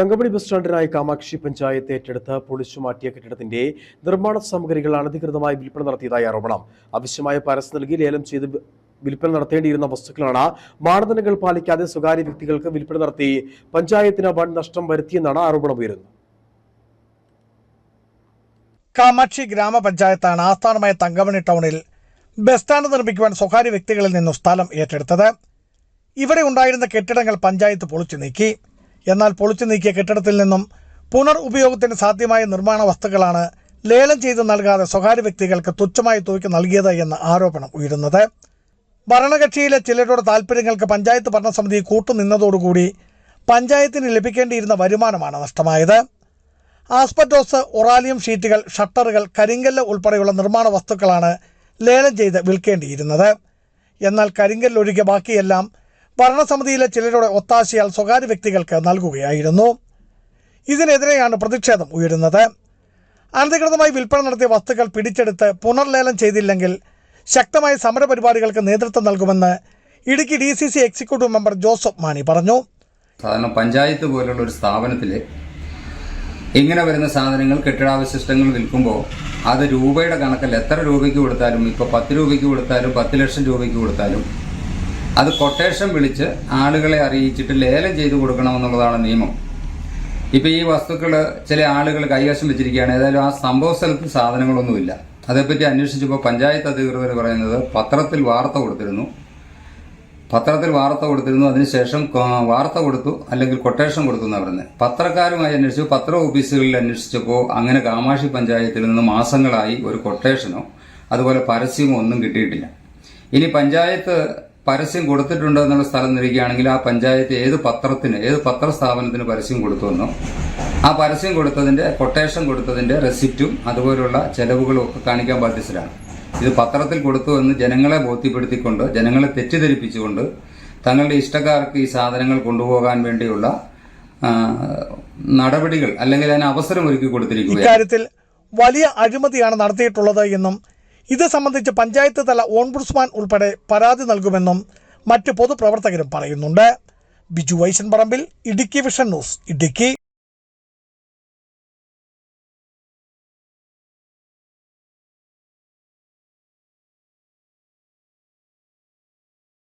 Thankamani bus സ്റ്റാൻഡിനായി കാമാക്ഷി പഞ്ചായത്ത് ഏറ്റെടുത്ത് പൊളിച്ചുമാറ്റിയ കെട്ടിടത്തിന്റെ നിർമ്മാണ സാമഗ്രികൾ അനധികൃതമായി വിൽപ്പന നടത്തിയതായി ആരോപണം. ആവശ്യമായ പരസ്യം നൽകി ലേലം ചെയ്ത് വിൽപ്പന നടത്തേണ്ടിയിരുന്ന വസ്തുക്കളാണ് മാനദണ്ഡങ്ങൾ പാലിക്കാതെ സ്വകാര്യ വ്യക്തികൾക്ക് വിൽപ്പന നടത്തി പഞ്ചായത്തിന് വൻ നഷ്ടം വരുത്തിയെന്നാണ് ആരോപണം ഉയരുന്നത്. കാമാക്ഷി ഗ്രാമപഞ്ചായത്താണ് ആസ്ഥാനമായ തങ്കമണി ടൗണിൽ ബസ് സ്റ്റാൻഡ് നിർമ്മിക്കുവാൻ സ്വകാര്യ വ്യക്തികളിൽ നിന്നും സ്ഥലം ഏറ്റെടുത്തത്. ഇവിടെ ഉണ്ടായിരുന്ന കെട്ടിടങ്ങൾ പഞ്ചായത്ത് പൊളിച്ചു നീക്കി. എന്നാൽ പൊളിച്ചു നീക്കിയ കെട്ടിടത്തിൽ നിന്നും പുനർ ഉപയോഗത്തിന് സാധ്യമായ നിർമ്മാണ വസ്തുക്കളാണ് ലേലം ചെയ്ത് നൽകാതെ സ്വകാര്യ വ്യക്തികൾക്ക് തുച്ഛമായി തുകയ്ക്ക് നൽകിയത് എന്ന ആരോപണം ഉയരുന്നത്. ഭരണകക്ഷിയിലെ ചിലരുടെ താൽപ്പര്യങ്ങൾക്ക് പഞ്ചായത്ത് ഭരണസമിതി കൂട്ടുനിന്നതോടുകൂടി പഞ്ചായത്തിന് ലഭിക്കേണ്ടിയിരുന്ന വരുമാനമാണ് നഷ്ടമായത്. ആസ്പറ്റോസ് ഒറാലിയം ഷീറ്റുകൾ ഷട്ടറുകൾ കരിങ്കല്ല് ഉൾപ്പെടെയുള്ള നിർമ്മാണ വസ്തുക്കളാണ് ലേലം ചെയ്ത് വിൽക്കേണ്ടിയിരുന്നത്. എന്നാൽ കരിങ്കല്ലൊഴികെ ബാക്കിയെല്ലാം ഭരണസമിതിയിലെ ചിലരുടെ ഒത്താശയാൽ സ്വകാര്യ വ്യക്തികൾക്ക് നൽകുകയായിരുന്നു. ഇതിനെതിരെയാണ് പ്രതിഷേധം ഉയരുന്നത്. അനധികൃതമായി വിൽപ്പന നടത്തിയ വസ്തുക്കൾ പിടിച്ചെടുത്ത് പുനർലേലം ചെയ്തില്ലെങ്കിൽ ശക്തമായ സമരപരിപാടികൾക്ക് നേതൃത്വം നൽകുമെന്ന് Idukki D C C executive member Joseph Mani പറഞ്ഞു. സാധാരണ പഞ്ചായത്ത് പോലുള്ള ഒരു സ്ഥാപനത്തിൽ ഇങ്ങനെ വരുന്ന സാധനങ്ങൾ കെട്ടിടാവശിഷ്ടങ്ങൾ വിൽക്കുമ്പോൾ അത് രൂപയുടെ കണക്കിൽ എത്ര രൂപയ്ക്ക് കൊടുത്താലും ഇപ്പോൾ പത്ത് രൂപയ്ക്ക് കൊടുത്താലും പത്ത് ലക്ഷം രൂപയ്ക്ക് കൊടുത്താലും അത് കൊട്ടേഷൻ വിളിച്ച് ആളുകളെ അറിയിച്ചിട്ട് ലേലം ചെയ്തു കൊടുക്കണമെന്നുള്ളതാണ് നിയമം. ഇപ്പോൾ ഈ വസ്തുക്കൾ ചില ആളുകൾ കൈവശം വെച്ചിരിക്കുകയാണ്. ഏതായാലും ആ സംഭവ സ്ഥലത്ത് സാധനങ്ങളൊന്നുമില്ല. അതേപ്പറ്റി അന്വേഷിച്ചപ്പോൾ പഞ്ചായത്ത് അധികൃതർ പറയുന്നത് പത്രത്തിൽ വാർത്ത കൊടുത്തിരുന്നു. പത്രത്തിൽ വാർത്ത കൊടുത്തിരുന്നു. അതിനുശേഷം വാർത്ത കൊടുത്തു. അല്ലെങ്കിൽ കൊട്ടേഷൻ കൊടുത്തു എന്നാണ് പറയുന്നത് പത്രക്കാരുമായി അന്വേഷിച്ചു. പത്ര ഓഫീസുകളിൽ അന്വേഷിച്ചപ്പോൾ അങ്ങനെ കാമാക്ഷി പഞ്ചായത്തിൽ നിന്ന് മാസങ്ങളായി ഒരു കൊട്ടേഷനോ അതുപോലെ പരസ്യമോ ഒന്നും കിട്ടിയിട്ടില്ല. ഇനി പഞ്ചായത്ത് പരസ്യം കൊടുത്തിട്ടുണ്ടോ എന്നുള്ള സ്ഥലം നിൽക്കുകയാണെങ്കിൽ ആ പഞ്ചായത്ത് ഏത് പത്രത്തിന് ഏത് പത്രസ്ഥാപനത്തിന് പരസ്യം കൊടുത്തുവെന്നോ ആ പരസ്യം കൊടുത്തതിന്റെ കൊട്ടേഷൻ കൊടുത്തതിന്റെ റെസിപ്റ്റും അതുപോലുള്ള ചെലവുകളും ഒക്കെ കാണിക്കാൻ ബാധ്യസ്ഥരാണ്. ഇത് പത്രത്തിൽ കൊടുത്തു എന്ന് ജനങ്ങളെ ബോധ്യപ്പെടുത്തിക്കൊണ്ട് ജനങ്ങളെ തെറ്റിദ്ധരിപ്പിച്ചുകൊണ്ട് തങ്ങളുടെ ഇഷ്ടക്കാർക്ക് ഈ സാധനങ്ങൾ കൊണ്ടുപോകാൻ വേണ്ടിയുള്ള നടപടികൾ അല്ലെങ്കിൽ അതിന് അവസരം ഒരുക്കി കൊടുത്തിരിക്കുകയാണ്. ഇക്കാര്യത്തിൽ വലിയ അഴിമതിയാണ് നടത്തിയിട്ടുള്ളത് എന്നും ഇത് സംബന്ധിച്ച് പഞ്ചായത്ത് തല ഓൺബുഡ്സ്മാൻ ഉൾപ്പെടെ പരാതി നൽകുമെന്നും മറ്റ് പൊതുപ്രവർത്തകരും പറയുന്നുണ്ട്. Biju Vaishan Parambil Idukki vision news Idukki.